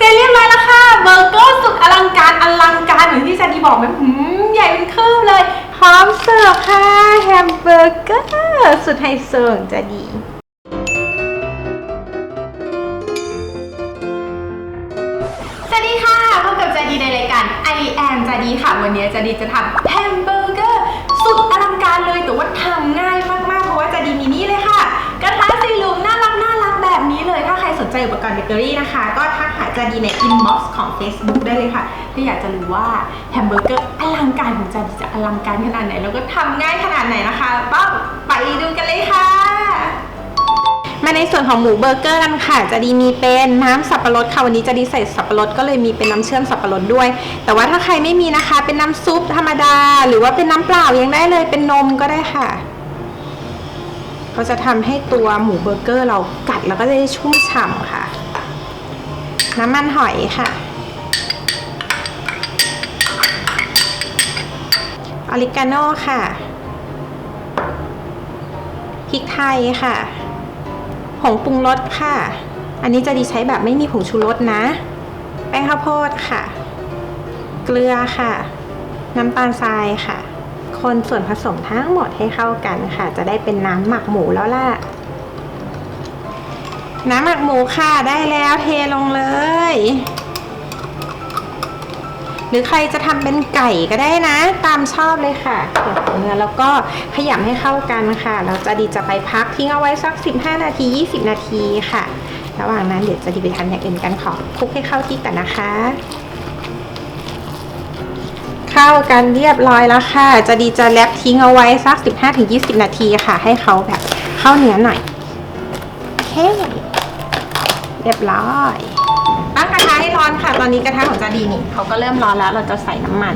เสร็จเรียบร้อยแล้วค่ะเบอร์เกอร์สุดอลังการอลังการเหมือนที่แซนดี้บอกไหมหืมใหญ่เป็นคืบเลย พร้อมเสิร์ฟค่ะแฮมเบอร์เกอร์สุดไฮโซของจะดี สวัสดีค่ะพบกับจาดีในรายการ I am จาดีค่ะ วันนี้จาดีจะทำแฮมเบอร์ ใจอุปกรณ์เบเกอรี่นะคะ ก็ทักหาจาดีใน inbox ของ Facebook ได้เลยค่ะ ถ้าอยากจะรู้ว่าแฮมเบอร์เกอร์อลังการของจาดีจะอลังการขนาดไหน แล้วก็ทำง่ายขนาดไหนนะคะก็ไปดูกันเลยค่ะ มาในส่วนของหมูเบอร์เกอร์กันค่ะ จะดีมีเป็นน้ำสับปะรดค่ะวันนี้จะดีใส่สับปะรดก็เลยมีเป็นน้ำเชื่อมสับปะรดด้วย แต่ว่าถ้าใครไม่มีนะคะ เป็นน้ำซุปธรรมดา หรือว่าเป็นน้ำเปล่ายังได้เลยเป็นนมก็ได้ค่ะ เขาจะทำให้ตัวหมูเบอร์เกอร์เรากัดแล้วก็จะได้ชุ่มฉ่ำค่ะ น้ำมันหอยค่ะออริกาโน่ค่ะพริกไทยค่ะ ผงปรุงรสค่ะ อันนี้จะดีใช้แบบไม่มีผงชูรสนะ แป้งข้าวโพดค่ะ เกลือค่ะ น้ำตาลทรายค่ะ คนส่วนผสมทั้งหมดให้เข้ากันค่ะ จะได้เป็นน้ำหมักหมูแล้วล่ะ น้ำหมักหมูค่ะได้แล้วเทลงเลย หรือใครจะทำเป็นไก่ก็ได้นะ ตามชอบเลยค่ะเกี่ยวกับเนื้อแล้วก็ขยำให้เข้ากันค่ะแล้วจะดีจะไปพักทิ้งเอาไว้สัก 15 นาที 20 นาทีค่ะ ระหว่างนั้นเดี๋ยวจะดีไปทำอย่างอื่นกันขอคลุกให้เข้าที่กันนะคะ เข้ากันเรียบร้อยแล้วค่ะ จะดีจะแลบทิ้งเอาไว้สัก 15-20 นาทีค่ะ ให้เขาแบบเข้าเนื้อหน่อยโอเคเรียบร้อยตั้งกระทะให้ร้อนค่ะ ตอนนี้กระทะของจาดีนี่เขาก็เริ่มร้อนแล้ว เราจะใส่น้ำมัน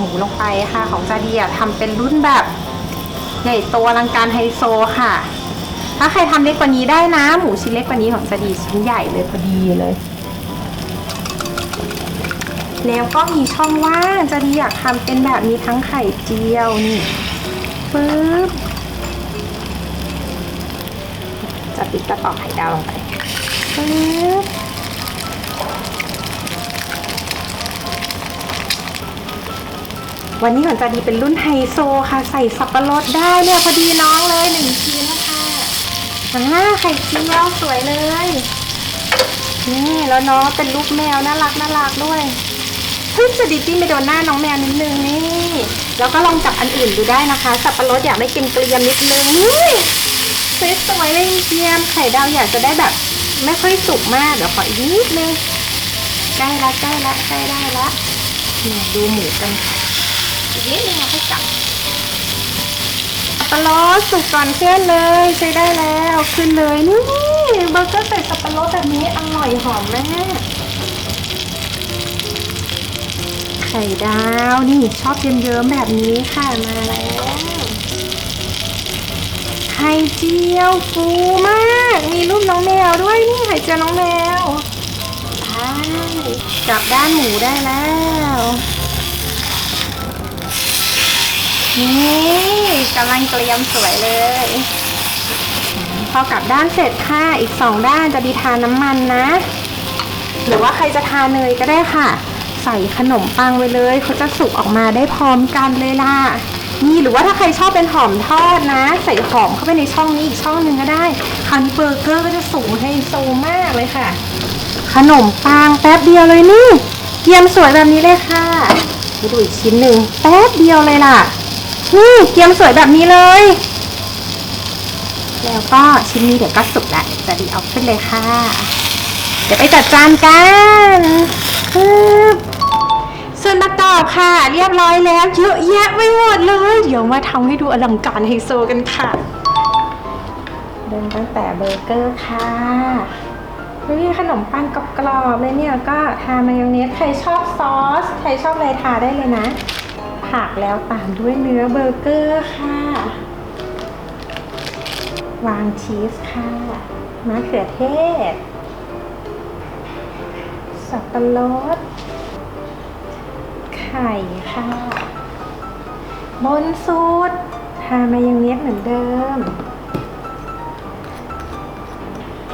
หมูลงไปค่ะ ของจาดีอะทำเป็นรุ่นแบบใหญ่โตอลังการไฮโซค่ะ ถ้าใครทำเล็กกว่านี้ได้นะ หมูชิ้นเล็กกว่านี้ของจาดีชิ้นใหญ่เลยพอดีเลย แล้วก็มีช่องว่างจะดีอยากทำเป็นแบบมีทั้งไข่เจียวนี่ปึ๊บจะปิดกระตอไข่ดาวลงไปปึ๊บ วันนี้ของจาดีเป็นรุ่นไฮโซค่ะ ใส่สับปะรดได้เนี่ยพอดีน้องเลยหนึ่งชิ้นนะคะอ่าไข่เจียวสวยเลย นี่แล้วน้องเป็นลูกแมวน่ารักน่ารักด้วยเพิ่งจะดิจิ้มไปโดนหน้าน้องแมวนิดนึงนี่ แล้วก็ลองจับอันอื่นดูได้นะคะ สับปะรดอยากได้กินเกลียมนิดนึงนี่สวยๆเลยเจียมไข่ดาวอยากจะได้แบบ ไม่ค่อยสุกมากเดี๋ยวขออีกนิดนึงใกล้ละใกล้ละใกล้ได้ละเนี่ยดูหมูกันค่ะ อีกนิดนึงเราค่อยจับสับปะรดสุกก่อนเพื่อนเลยใช้ได้แล้วขึ้นเลยนี่เบอร์เกอร์ใส่สับปะรดแบบนี้อร่อยหอมแมากไข่ดาวนี่ชอบเยิ้มๆแบบนี้ค่ะมาแล้วไข่เจียวฟูมาก มีรูปน้องแมวด้วยนี่ไข่เจียวน้องแมวใช่กลับด้านหมูได้แล้ว นี่กำลังเตรียมสวยเลย พอกลับด้านเสร็จค่ะ อีกสองด้านจะดีทาน้ำมันนะ หรือว่าใครจะทาเนยก็ได้ค่ะ ใส่ขนมปังไปเลย เขาจะสุกออกมาได้พร้อมกันเลยล่ะ นี่หรือว่าถ้าใครชอบเป็นหอมทอดนะ ใส่หอมเข้าไปในช่องนี้อีกช่องหนึ่งก็ได้คราวนี้เบอร์เกอร์ก็จะสูงไฮโซมากเลยค่ะ ขนมปังแป๊บเดียวเลยนี่เกียมสวยแบบนี้เลยค่ะไปดูอีกชิ้นหนึ่งแป๊บเดียวเลยล่ะ นี่เกียมสวยแบบนี้เลย แล้วก็ชิ้นนี้เดี๋ยวก็สุกแล้วจะดีเอาขึ้นเลยค่ะ เดี๋ยวไปจัดจานกันส่วนประกอบค่ะ เรียบร้อยแล้วเยอะแยะไปหมดเลย เดี๋ยวมาทำให้ดูอลังการไฮโซกันค่ะ เริ่มตั้งแต่เบอร์เกอร์ค่ะนี่ขนมปังกรอบๆเลยเนี่ยก็ทามายองเนสใครชอบซอส ใครชอบอะไรทาได้เลยนะ ผักแล้วตามด้วยเนื้อเบอร์เกอร์ค่ะ วางชีสค่ะมะเขือเทศ สับปะรด ไข่ค่ะ บนสุดทามายองเนสเหมือนเดิม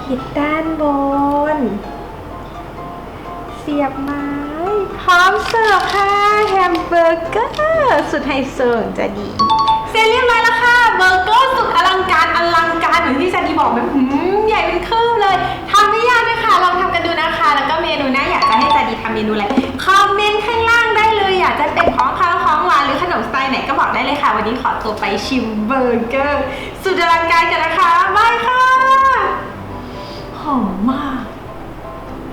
ผิดด้านบน เสียบไม้ พร้อมเสิร์ฟค่ะแฮมเบอร์เกอร์สุดไฮโซจะดี เสร็จเรียบร้อยแล้วค่ะเบอร์เกอร์สุดอลังการอลังการเหมือนที่จันดีบอกไหมหืมใหญ่เป็นคืบเลยทำไม่ยากนะคะลองทำกันดูนะคะ แล้วก็เมนูน้าอยากจะให้จันดีทำเมนูอะไรคอมเมนต์ข้างล่างได้เลยอยากจะเป็นของข้าวของหวานหรือขนมสไตล์ไหนก็บอกได้เลยค่ะ วันนี้ขอตัวไปชิมเบอร์เกอร์สุดอลังการกันนะคะบายค่ะหอมมาก